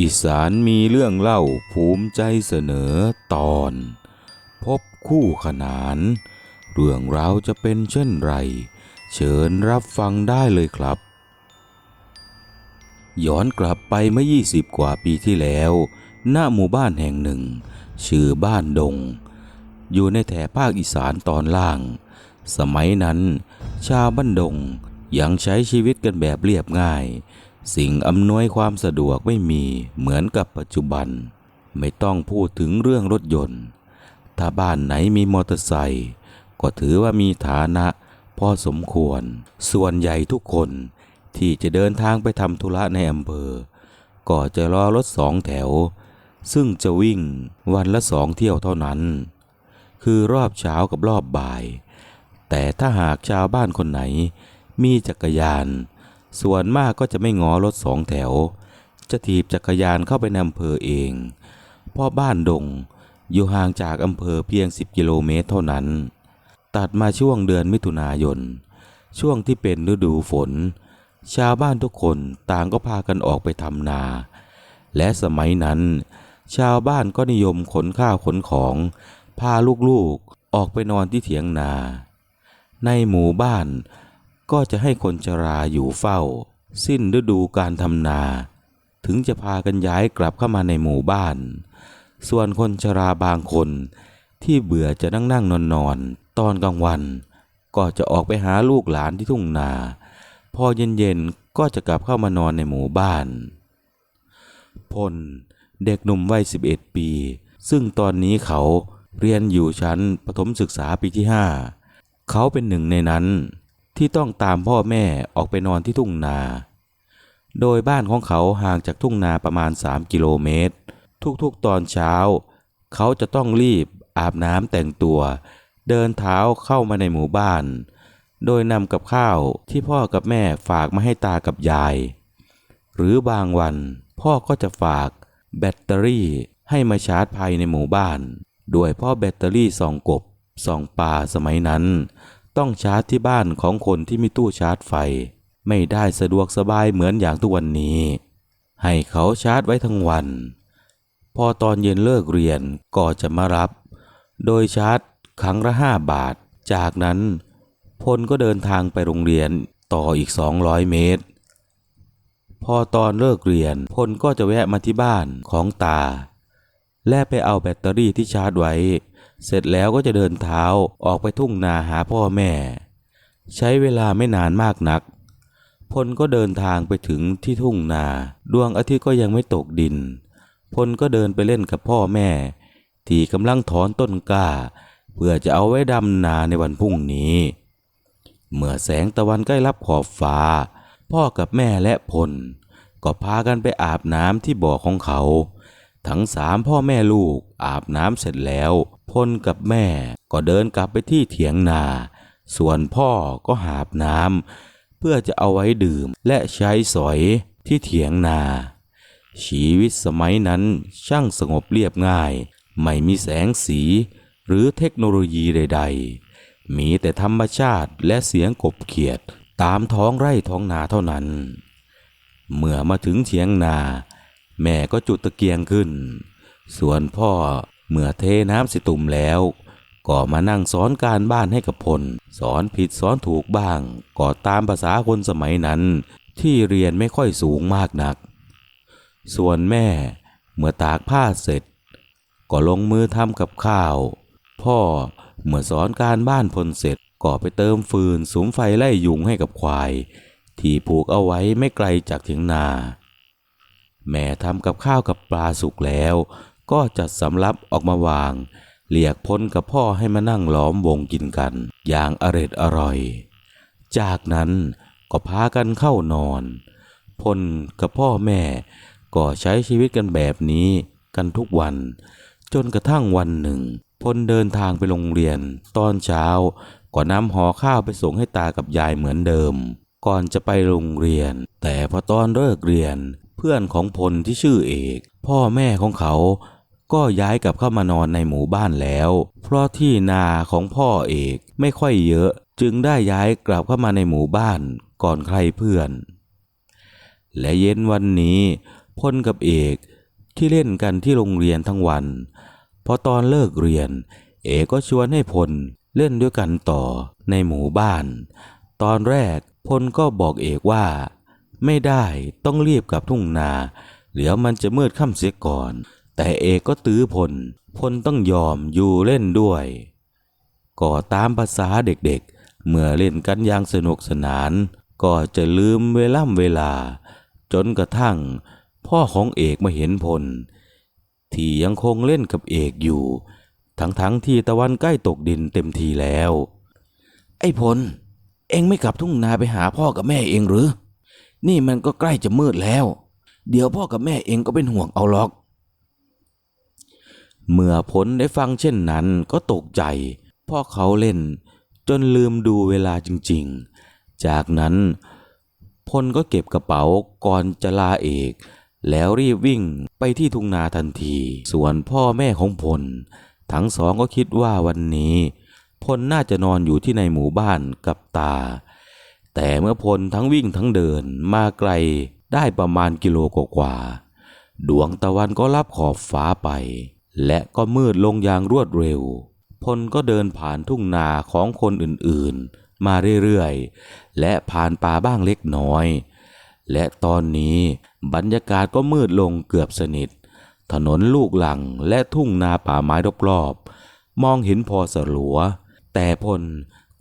อีสานมีเรื่องเล่าภูมิใจเสนอตอน พบคู่ขนาน เรื่องราวจะเป็นเช่นไร เชิญรับฟังได้เลยครับ ย้อนกลับไปเมื่อ 20 กว่าปีที่แล้วณหมู่บ้านแห่งหนึ่ง ชื่อบ้านดง อยู่ในแถบภาคอีสานตอนล่าง สมัยนั้น ชาวบ้านดงยังใช้ชีวิตกันแบบเรียบง่าย สิ่งอำนวยความสะดวกไม่มีเหมือนกับปัจจุบัน ไม่ต้องพูดถึงเรื่องรถยนต์ ถ้าบ้านไหนมีมอเตอร์ไซค์ก็ถือว่ามีฐานะพอสมควร ส่วนใหญ่ทุกคนที่จะเดินทางไปทำธุระในอำเภอ ก็จะรอรถสองแถว ซึ่งจะวิ่งวันละสองเที่ยวเท่านั้น คือรอบเช้ากับรอบบ่าย แต่ถ้าหากชาวบ้านคนไหนมีจักรยาน ส่วนมากก็จะไม่งอรถสองแถว จะถีบจักรยานเข้าไปในอำเภอเองเพราะบ้านดง อยู่ห่างจากอำเภอเพียง 10 กิโลเมตรเท่านั้น ตัดมาช่วงเดือนมิถุนายน ช่วงที่เป็นฤดูฝน ชาวบ้านทุกคนต่างก็พากันออกไปทำนา และสมัยนั้น ชาวบ้านก็นิยมขนข้าวขนของ พาลูกๆออกไปนอนที่เถียงนา ในหมู่บ้าน ก็จะให้คนชราอยู่เฝ้า สิ้นฤดูการทำนา ถึงจะพากันย้ายกลับเข้ามาในหมู่บ้าน ส่วนคนชราบางคนที่เบื่อจะนั่งนั่งนอนนอนตอนกลางวัน ก็จะออกไปหาลูกหลานที่ทุ่งนา พอเย็นๆก็จะกลับเข้ามานอนในหมู่บ้าน พลเด็กหนุ่มวัย 11 ปี ซึ่งตอนนี้เขาเรียนอยู่ชั้นประถมศึกษาปีที่ 5 เขาเป็นหนึ่งในนั้น ที่ต้องตามพ่อแม่ออกไปนอนที่ทุ่งนา โดยบ้านของเขาห่างจากทุ่งนาประมาณ 3 กิโลเมตร ทุกๆตอนเช้า เขาจะต้องรีบอาบน้ำแต่งตัว เดินเท้าเข้ามาในหมู่บ้าน โดยนำกับข้าวที่พ่อกับแม่ฝากมาให้ตากับยาย หรือบางวันพ่อก็จะฝากแบตเตอรี่ให้มาชาร์จภายในหมู่บ้าน ด้วยพ่อแบตเตอรี่ส่องกบส่องปลาสมัยนั้น ต้องชาร์จที่บ้านของคนที่มีตู้ชาร์จไฟ ไม่ได้สะดวกสบายเหมือนอย่างทุกวันนี้ ให้เขาชาร์จไว้ทั้งวัน พอตอนเย็นเลิกเรียนก็จะมารับ โดยชาร์จครั้งละห้าบาท จากนั้นพลก็เดินทางไปโรงเรียนต่ออีก 200 เมตร พอตอนเลิกเรียนพลก็จะแวะมาที่บ้านของตา และไปเอาแบตเตอรี่ที่ชาร์จไว้ เสร็จแล้วก็จะเดินเท้าออกไปทุ่งนาหาพ่อแม่ ใช้เวลาไม่นานมากนัก พลก็เดินทางไปถึงที่ทุ่งนา ดวงอาทิตย์ก็ยังไม่ตกดิน พลก็เดินไปเล่นกับพ่อแม่ ที่กำลังถอนต้นกล้า เพื่อจะเอาไว้ดำนาในวันพรุ่งนี้ เมื่อแสงตะวันใกล้รับขอบฟ้า พ่อกับแม่และพลก็พากันไปอาบน้ำที่บ่อของเขา ทั้งสามพ่อแม่ลูกอาบน้ำเสร็จแล้วพลกับแม่ก็เดินกลับไปที่เถียงนา ส่วนพ่อก็หาบน้ำเพื่อจะเอาไว้ดื่มและใช้สอยที่เถียงนา ชีวิตสมัยนั้นช่างสงบเรียบง่าย ไม่มีแสงสี หรือเทคโนโลยีใด ๆ มีแต่ธรรมชาติและเสียงกบเขียดตามท้องไร่ท้องนาเท่านั้น เมื่อมาถึงเถียงนา แม่ก็จุดตะเกียงขึ้น ส่วนพ่อเมื่อเทน้ำสิตุ่มแล้ว ก็มานั่งสอนการบ้านให้กับพล สอนผิดสอนถูกบ้าง ก็ตามภาษาคนสมัยนั้น ที่เรียนไม่ค่อยสูงมากนัก ส่วนแม่เมื่อตากผ้าเสร็จ ก็ลงมือทำกับข้าว พ่อเมื่อสอนการบ้านพลเสร็จก็ไปเติมฟืนสุมไฟไล่ยุงให้กับควาย ที่ผูกเอาไว้ไม่ไกลจากเถียงนา แม่ทำกับข้าวกับปลาสุกแล้ว ก็จัดสำรับออกมาวางเรียกพลกับพ่อให้มานั่งล้อมวงกินกัน อย่างอร็ดอร่อย จากนั้นก็พากันเข้านอนพลกับพ่อแม่ ก็ใช้ชีวิตกันแบบนี้กันทุกวัน จนกระทั่งวันหนึ่งพลเดินทางไปโรงเรียน ตอนเช้าก็นำห่อข้าวไปส่งให้ตากับยายเหมือนเดิม ก่อนจะไปโรงเรียน แต่พอตอนเลิกเรียน เพื่อนของพลที่ชื่อเอก พ่อแม่ของเขาก็ย้ายกลับเข้ามานอนในหมู่บ้านแล้ว เพราะที่นาของพ่อเอกไม่ค่อยเยอะ จึงได้ย้ายกลับเข้ามาในหมู่บ้านก่อนใครเพื่อน และเย็นวันนี้พลกับเอกที่เล่นกันที่โรงเรียนทั้งวัน พอตอนเลิกเรียน เอกก็ชวนให้พลเล่นด้วยกันต่อในหมู่บ้าน ตอนแรกพลก็บอกเอกว่า ไม่ได้ต้องรีบกลับทุ่งนาเดี๋ยวมันจะมืดค่ำเสียก่อน แต่เอกก็ตื้อพล พลต้องยอมอยู่เล่นด้วย ก็ตามภาษาเด็กๆ เมื่อเล่นกันอย่างสนุกสนาน ก็จะลืมเวล่ำเวลา จนกระทั่ง พ่อของเอกมาเห็นพล ที่ยังคงเล่นกับเอกอยู่ ทั้งๆทที่ตะวันใกล้ตกดินเต็มทีแล้ว ไอ้พล เอ็งไม่กลับทุ่งนาไปหาพ่อกับแม่เองหรือ นี่มันก็ใกล้จะมืดแล้ว เดี๋ยวพ่อกับแม่เองก็เป็นห่วงเอาหรอก เมื่อผลได้ฟังเช่นนั้นก็ตกใจ พ่อเขาเล่น จนลืมดูเวลาจริงๆ จากนั้นพลก็เก็บกระเป๋าก่อนจะลาเอก แล้วรีบวิ่งไปที่ทุ่งนาทันที ส่วนพ่อแม่ของพล ทั้งสองก็คิดว่าวันนี้ พลน่าจะนอนอยู่ที่ในหมู่บ้านกับตา แต่เมื่อพลทั้งวิ่งทั้งเดินมาไกลได้ประมาณกิโลกว่า ดวงตะวันก็ลับขอบฟ้าไป และก็มืดลงอย่างรวดเร็ว พลก็เดินผ่านทุ่งนาของคนอื่นๆ มาเรื่อยๆ และผ่านป่าบ้างเล็กน้อย และตอนนี้บรรยากาศก็มืดลงเกือบสนิท ถนนลูกหลังและทุ่งนาป่าไม้รอบๆมองเห็นพอสลัว แต่พล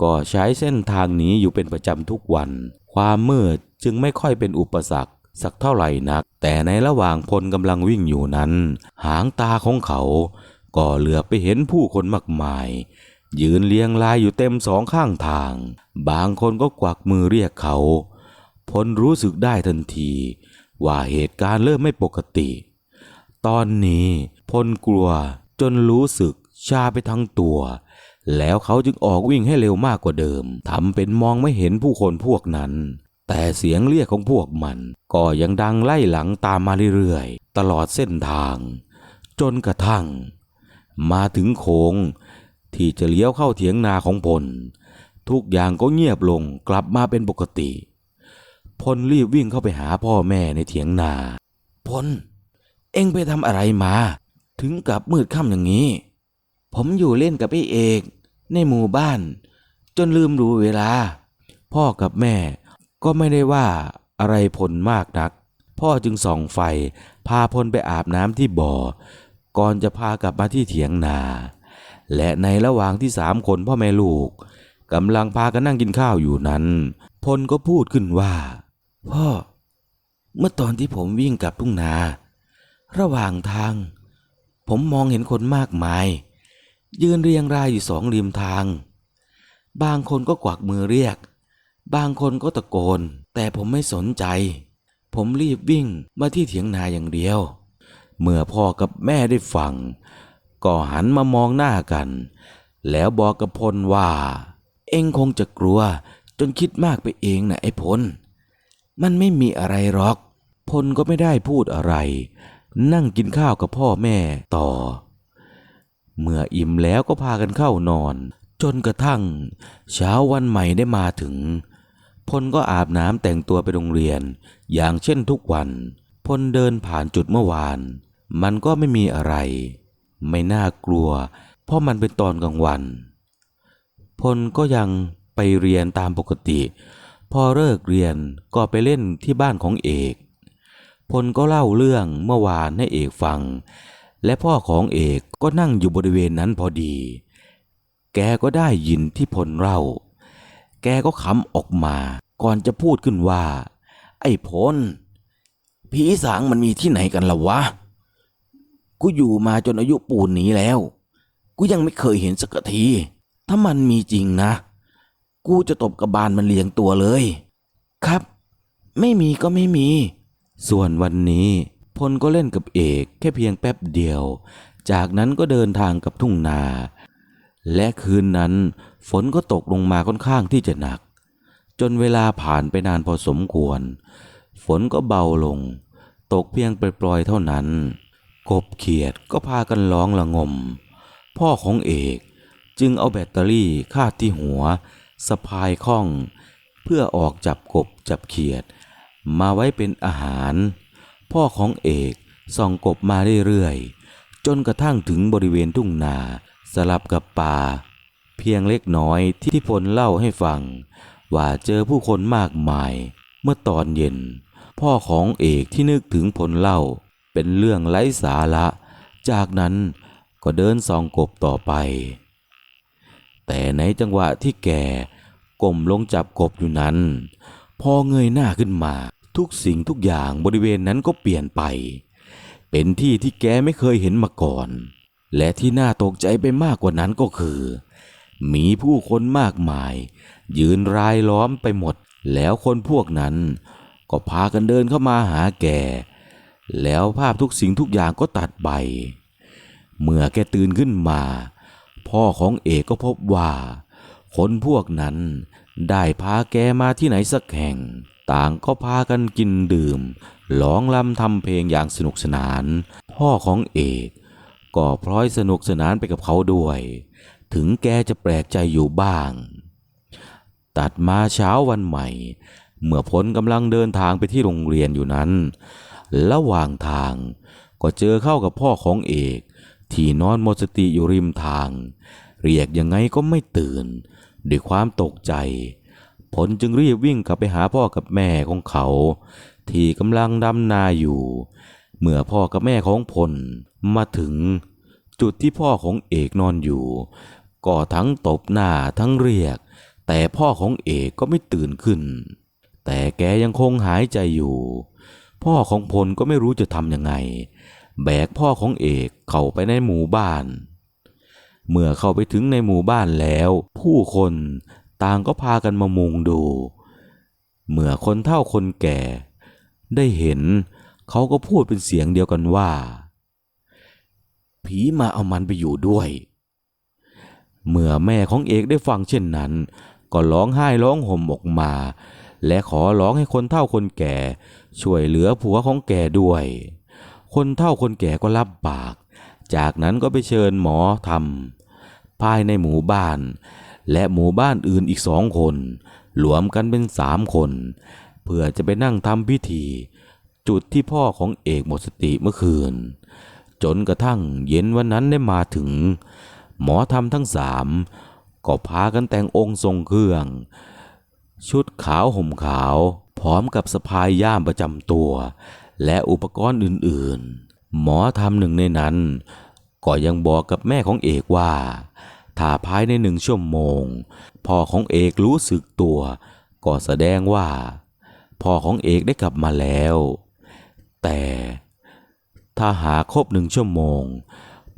ก็ใช้เส้นทางนี้อยู่เป็นประจำทุกวัน ความมืดจึงไม่ค่อยเป็นอุปสรรคสักเท่าไหร่นัก แต่ในระหว่างพลกำลังวิ่งอยู่นั้น หางตาของเขา ก็เหลือไปเห็นผู้คนมากมาย ยืนเรียงรายอยู่เต็มสองข้างทาง บางคนก็กวักมือเรียกเขา พลรู้สึกได้ทันที ว่าเหตุการณ์เริ่มไม่ปกติ ตอนนี้พลกลัวจนรู้สึกชาไปทั้งตัว แล้วเขาจึงออกวิ่งให้เร็วมากกว่าเดิมทำเป็นมองไม่เห็นผู้คนพวกนั้น แต่เสียงเรียกของพวกมัน ก็ยังดังไล่หลังตามมาเรื่อยๆ ตลอดเส้นทาง จนกระทั่ง มาถึงโค้ง ที่จะเลี้ยวเข้าเถียงนาของพล ทุกอย่างก็เงียบลงกลับมาเป็นปกติ พลรีบวิ่งเข้าไปหาพ่อแม่ในเถียงนา พล เอ็งไปทำอะไรมา ถึงกับมืดค่ำอย่างนี้ผมอยู่เล่นกับไอ้เอก ในหมู่บ้าน จนลืมดูเวลา พ่อกับแม่ก็ไม่ได้ว่าอะไรพลมากนัก พ่อจึงส่องไฟ พาพลไปอาบน้ำที่บ่อ ก่อนจะพากลับมาที่เถียงนา และในระหว่างที่สามคนพ่อแม่ลูกกำลังพากันนั่งกินข้าวอยู่นั้น พลก็พูดขึ้นว่า พ่อ เมื่อตอนที่ผมวิ่งกลับทุ่งนา ระหว่างทาง ผมมองเห็นคนมากมาย ยืนเรียงรายอยู่สองริมทาง บางคนก็กวักมือเรียก บางคนก็ตะโกน แต่ผมไม่สนใจ ผมรีบวิ่งมาที่เถียงนาอย่างเดียว เมื่อพ่อกับแม่ได้ฟัง ก็หันมามองหน้ากัน แล้วบอกกับพลว่า เองคงจะกลัวจนคิดมากไปเองนะไอ้พล มันไม่มีอะไรหรอก พลก็ไม่ได้พูดอะไร นั่งกินข้าวกับพ่อแม่ต่อ เมื่ออิ่มแล้วก็พากันเข้านอน จนกระทั่ง เช้าวันใหม่ได้มาถึง พลก็อาบน้ำแต่งตัวไปโรงเรียน อย่างเช่นทุกวัน พลเดินผ่านจุดเมื่อวาน มันก็ไม่มีอะไร ไม่น่ากลัว เพราะมันเป็นตอนกลางวัน พลก็ยังไปเรียนตามปกติ พอเลิกเรียนก็ไปเล่นที่บ้านของเอก พลก็เล่าเรื่องเมื่อวานให้เอกฟัง และพ่อของเอกก็นั่งอยู่บริเวณนั้นพอดี แกก็ได้ยินที่พลเล่า แกก็ขำออกมาก่อนจะพูดขึ้นว่า ไอ้พลผีสางมันมีที่ไหนกันล่ะวะ กูอยู่มาจนอายุปูนนี้แล้ว กูยังไม่เคยเห็นสักที ถ้ามันมีจริงนะ กูจะตบกระบาลมันเลียงตัวเลย ครับ ไม่มีก็ไม่มี ส่วนวันนี้ พลก็เล่นกับเอกแค่เพียงแป๊บเดียว จากนั้นก็เดินทางกับทุ่งนา และคืนนั้น ฝนก็ตกลงมาค่อนข้างที่จะหนัก จนเวลาผ่านไปนานพอสมควร ฝนก็เบาลง ตกเพียงปล่อยๆเท่านั้น กบเขียดก็พากันร้องละงม พ่อของเอกจึงเอาแบตเตอรี่คาดที่หัวสะพายข้อง เพื่อออกจับกบจับเขียด มาไว้เป็นอาหาร พ่อของเอกส่องกบมาเรื่อยๆ จนกระทั่งถึงบริเวณทุ่งนาสลับกับป่า เพียงเล็กน้อยที่พลเล่าให้ฟัง ว่าเจอผู้คนมากมาย เมื่อตอนเย็น พ่อของเอกที่นึกถึงพลเล่า เป็นเรื่องไร้สาระ จากนั้นก็เดินส่องกบต่อไป แต่ในจังหวะที่แกก้มลงจับกบอยู่นั้น พอเงยหน้าขึ้นมา ทุกสิ่งทุกอย่างบริเวณนั้นก็เปลี่ยนไป เป็นที่ที่แกไม่เคยเห็นมาก่อน และที่น่าตกใจไปมากกว่านั้นก็คือ มีผู้คนมากมาย ยืนรายล้อมไปหมด แล้วคนพวกนั้น ก็พากันเดินเข้ามาหาแก แล้วภาพทุกสิ่งทุกอย่างก็ตัดไป เมื่อแกตื่นขึ้นมา พ่อของเอกก็พบว่า คนพวกนั้นได้พาแกมาที่ไหนสักแห่ง ต่างก็พากันกินดื่มร้องลำทำเพลงอย่างสนุกสนาน พ่อของเอกก็พลอยสนุกสนานไปกับเขาด้วย ถึงแกจะแปลกใจอยู่บ้าง ตัดมาเช้าวันใหม่ เมื่อพลกำลังเดินทางไปที่โรงเรียนอยู่นั้น ระหว่างทางก็เจอเข้ากับพ่อของเอก ที่นอนหมดสติอยู่ริมทาง เรียกยังไงก็ไม่ตื่น ด้วยความตกใจ ผลจึงรีบวิ่งกลับไปหาพ่อกับแม่ของเขา ที่กำลังดำนาอยู่ เมื่อพ่อกับแม่ของพลมาถึง จุดที่พ่อของเอกนอนอยู่ ก็ทั้งตบหน้าทั้งเรียก แต่พ่อของเอกก็ไม่ตื่นขึ้น แต่แกยังคงหายใจอยู่ พ่อของพลก็ไม่รู้จะทำยังไง แบกพ่อของเอกเข้าไปในหมู่บ้านเมื่อเข้าไปถึงในหมู่บ้านแล้ว ผู้คน ต่างก็พากันมามุงดู เมื่อคนเฒ่าคนแก่ ได้เห็นเขาก็พูดเป็นเสียงเดียวกันว่า ผีมาเอามันไปอยู่ด้วย เมื่อแม่ของเอกได้ฟังเช่นนั้น ก็ร้องไห้ร้องห่มออกมา และขอร้องให้คนเฒ่าคนแก่ ช่วยเหลือผัวของแกด้วย คนเฒ่าคนแก่ก็รับปาก จากนั้นก็ไปเชิญหมอทำภายในหมู่บ้าน และหมู่บ้านอื่นอีกสองคนรวมกันเป็นสามคน เพื่อจะไปนั่งทำพิธี จุดที่พ่อของเอกหมดสติเมื่อคืน จนกระทั่งเย็นวันนั้นได้มาถึง หมอทำทั้งสามก็พากันแต่งองค์ทรงเครื่อง ชุดขาวห่มขาว พร้อมกับสะพายย่ามประจำตัว และอุปกรณ์อื่นๆ หมอทำหนึ่งในนั้น ก็ยังบอกกับแม่ของเอกว่า ถ้าภายในหนึ่งชั่วโมง พ่อของเอกรู้สึกตัว ก็แสดงว่า พ่อของเอกได้กลับมาแล้ว แต่ถ้าหาครบหนึ่งชั่วโมง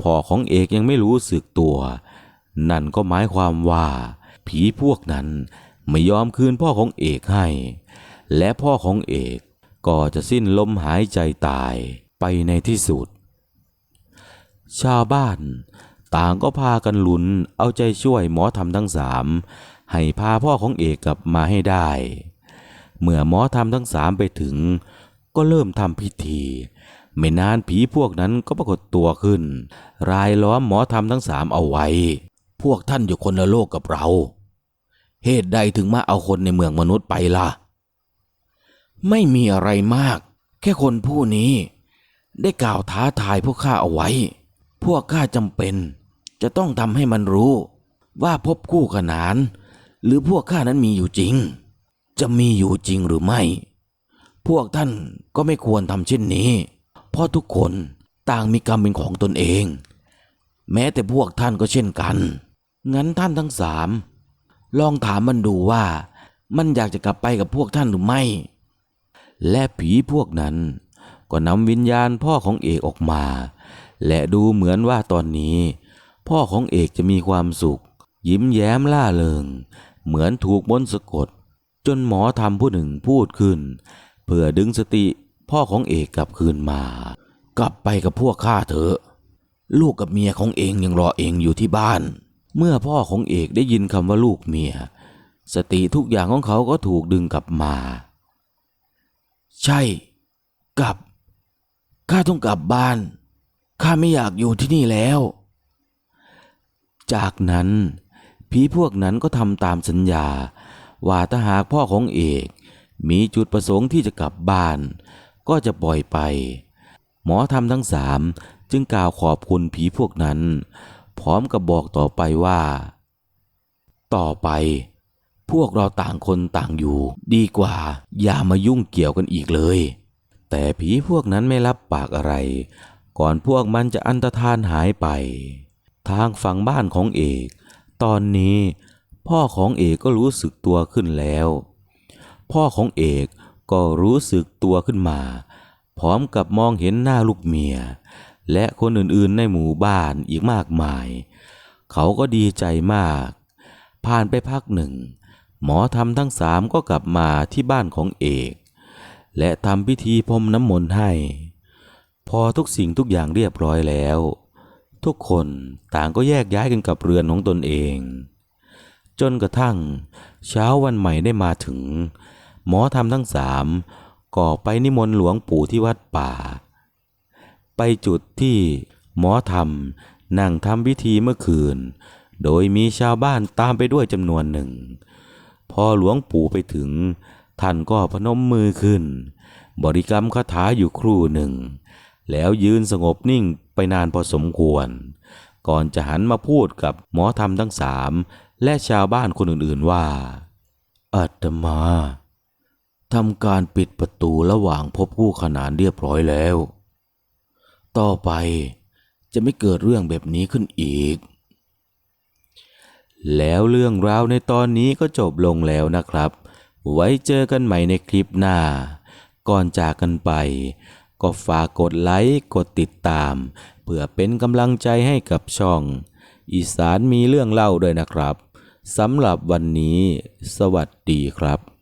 พ่อของเอกยังไม่รู้สึกตัว นั่นก็หมายความว่า ผีพวกนั้นไม่ยอมคืนพ่อของเอกให้ และพ่อของเอกก็จะสิ้นลมหายใจตายไปในที่สุด ชาวบ้าน ต่างก็พากันลุ้นเอาใจช่วยหมอทำทั้งสามให้พาพ่อของเอกกลับมาให้ได้ เมื่อหมอทำทั้งสามไปถึง ก็เริ่มทำพิธี ไม่นานผีพวกนั้นก็ปรากฏตัวขึ้น รายล้อมหมอทำทั้งสามเอาไว้ พวกท่านอยู่คนละโลกกับเรา เหตุใดถึงมาเอาคนในเมืองมนุษย์ไปล่ะ ไม่มีอะไรมาก แค่คนผู้นี้ ได้กล่าวท้าทายพวกข้าเอาไว้ พวกข้าจำเป็น จะต้องทำให้มันรู้ ว่าพบคู่ขนาน หรือพวกข้านั้นมีอยู่จริง จะมีอยู่จริงหรือไม่ พวกท่านก็ไม่ควรทำเช่นนี้ เพราะทุกคนต่างมีกรรมเป็นของตนเอง แม้แต่พวกท่านก็เช่นกัน งั้นท่านทั้งสามลองถามมันดูว่า มันอยากจะกลับไปกับพวกท่านหรือไม่ และผีพวกนั้น ก็นำวิญญาณพ่อของเอกออกมา และดูเหมือนว่าตอนนี้ พ่อของเอกจะมีความสุข ยิ้มแย้มล่าเริง เหมือนถูกมนต์สะกด จนหมอทำผู้หนึ่งพูดขึ้น เพื่อดึงสติพ่อของเอกกลับคืนมา กลับไปกับพวกข้าเถอะ ลูกกับเมียของเองยังรอเองอยู่ที่บ้าน เมื่อพ่อของเอกได้ยินคำว่าลูกเมีย สติทุกอย่างของเขาก็ถูกดึงกลับมา ใช่ กลับข้าต้องกลับบ้านข้าไม่อยากอยู่ที่นี่แล้ว จากนั้นผีพวกนั้นก็ทำตามสัญญา ว่าถ้าหากพ่อของเอก มีจุดประสงค์ที่จะกลับบ้าน ก็จะปล่อยไป หมอทำทั้งสามจึงกล่าวขอบคุณผีพวกนั้น พร้อมกับบอกต่อไปว่า ต่อไป พวกเราต่างคนต่างอยู่ ดีกว่า อย่ามายุ่งเกี่ยวกันอีกเลย แต่ผีพวกนั้นไม่รับปากอะไร ก่อนพวกมันจะอันตรธานหายไป ทางฝั่งบ้านของเอก ตอนนี้พ่อของเอกก็รู้สึกตัวขึ้นแล้ว พ่อของเอกก็รู้สึกตัวขึ้นมา พร้อมกับมองเห็นหน้าลูกเมีย และคนอื่นๆในหมู่บ้านอีกมากมาย เขาก็ดีใจมาก ผ่านไปพักหนึ่ง หมอทำทั้งสามก็กลับมาที่บ้านของเอก และทำพิธีพรมน้ำมนต์ให้ พอทุกสิ่งทุกอย่างเรียบร้อยแล้ว ทุกคนต่างก็แยกย้ายกันกับเรือนของตนเอง จนกระทั่ง เช้าวันใหม่ได้มาถึง หมอทำทั้งสามก็ไปนิมนต์หลวงปู่ที่วัดป่า ไปจุดที่หมอทำนั่งทำพิธีเมื่อคืน โดยมีชาวบ้านตามไปด้วยจำนวนหนึ่ง พอหลวงปู่ไปถึง ท่านก็พนมมือขึ้น บริกรรมคาถาอยู่ครู่หนึ่ง แล้วยืนสงบนิ่ง ไปนานพอสมควร ก่อนจะหันมาพูดกับหมอธรรมทั้งสามและชาวบ้านคนอื่นๆว่าอาตมาทำการปิดประตูระหว่างพบคู่ขนานเรียบร้อยแล้ว ต่อไปจะไม่เกิดเรื่องแบบนี้ขึ้นอีก แล้วเรื่องราวในตอนนี้ก็จบลงแล้วนะครับ ไว้เจอกันใหม่ในคลิปหน้า ก่อนจากกันไป ก็ฝากกดไลค์กดติดตาม เพื่อเป็นกำลังใจให้กับช่อง อีสานมีเรื่องเล่าด้วยนะครับสำหรับวันนี้ สวัสดีครับ